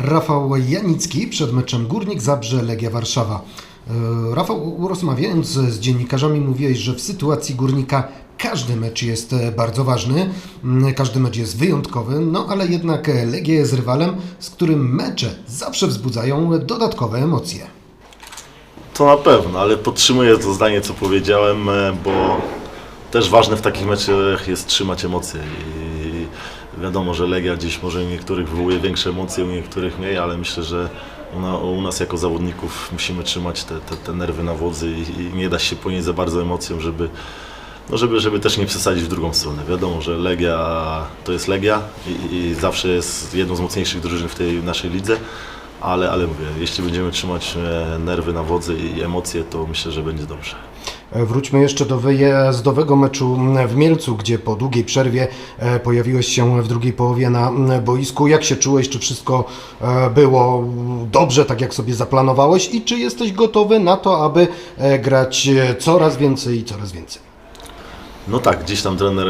Rafał Janicki przed meczem Górnik Zabrze Legia Warszawa. E, Rafał, rozmawiając z dziennikarzami mówiłeś, że w sytuacji Górnika każdy mecz jest e, bardzo ważny, mm, każdy mecz jest wyjątkowy, no ale jednak Legia jest rywalem, z którym mecze zawsze wzbudzają dodatkowe emocje. To na pewno, ale podtrzymuję to zdanie, co powiedziałem, e, bo też ważne w takich meczach jest trzymać emocje. I wiadomo, że Legia gdzieś może u niektórych wywołuje większe emocje, u niektórych mniej, ale myślę, że u, na, u nas jako zawodników musimy trzymać te, te, te nerwy na wodzy i, i nie dać się ponieść za bardzo emocjom, żeby, no żeby, żeby też nie przesadzić w drugą stronę. Wiadomo, że Legia to jest Legia i, i zawsze jest jedną z mocniejszych drużyn w tej naszej lidze. Ale, ale mówię, jeśli będziemy trzymać e, nerwy na wodzy i emocje, to myślę, że będzie dobrze. E, Wróćmy jeszcze do wyjazdowego meczu w Mielcu, gdzie po długiej przerwie e, pojawiłeś się w drugiej połowie na boisku. Jak się czułeś? Czy wszystko e, było dobrze, tak jak sobie zaplanowałeś? I czy jesteś gotowy na to, aby grać coraz więcej i coraz więcej? No tak, gdzieś tam trener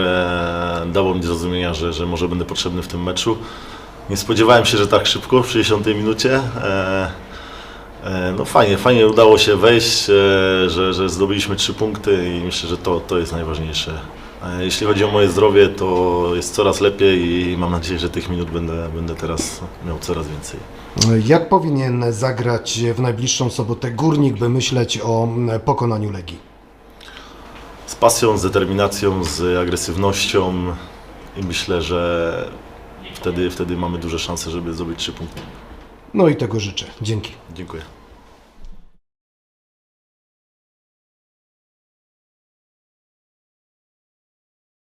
dawał mi zrozumienia, że, że może będę potrzebny w tym meczu. Nie spodziewałem się, że tak szybko, w 60 minucie. E, no fajnie, fajnie udało się wejść, e, że, że zdobyliśmy trzy punkty i myślę, że to, to jest najważniejsze. E, jeśli chodzi o moje zdrowie, to jest coraz lepiej i mam nadzieję, że tych minut będę, będę teraz miał coraz więcej. Jak powinien zagrać w najbliższą sobotę Górnik, by myśleć o pokonaniu Legii? z pasją, z determinacją, z agresywnością i myślę, że wtedy, wtedy mamy duże szanse, żeby zdobyć trzy punkty. No i tego życzę. Dzięki. Dziękuję.